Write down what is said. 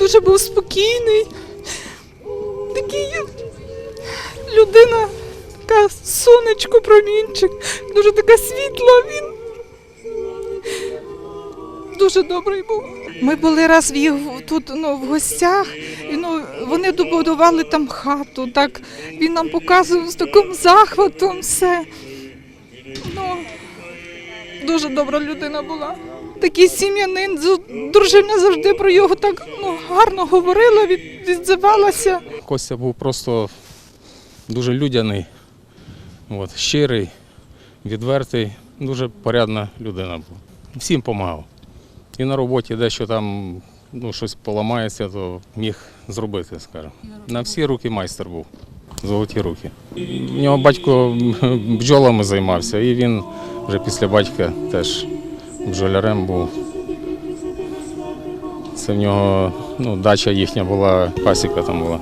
дуже був спокійний. Такий людина, така сонечко, промінчик, дуже така світла. Він дуже добрий був. Ми були раз в їх тут ну, в гостях, і ну, вони добудували там хату. Так він нам показував з таким захватом все. Ну, дуже добра людина була. Такий сім'янин, дружина завжди про його так ну, гарно говорила, від, відзивалася. Костя був просто дуже людяний, от, щирий, відвертий, дуже порядна людина була. Всім допомагав. І на роботі дещо там ну, щось поламається, то міг зробити, скажімо. На всі руки майстер був, золоті руки. У нього батько бджолами займався, і він вже після батька теж бджолярем був. Це в нього ну, дача їхня була, пасіка там була.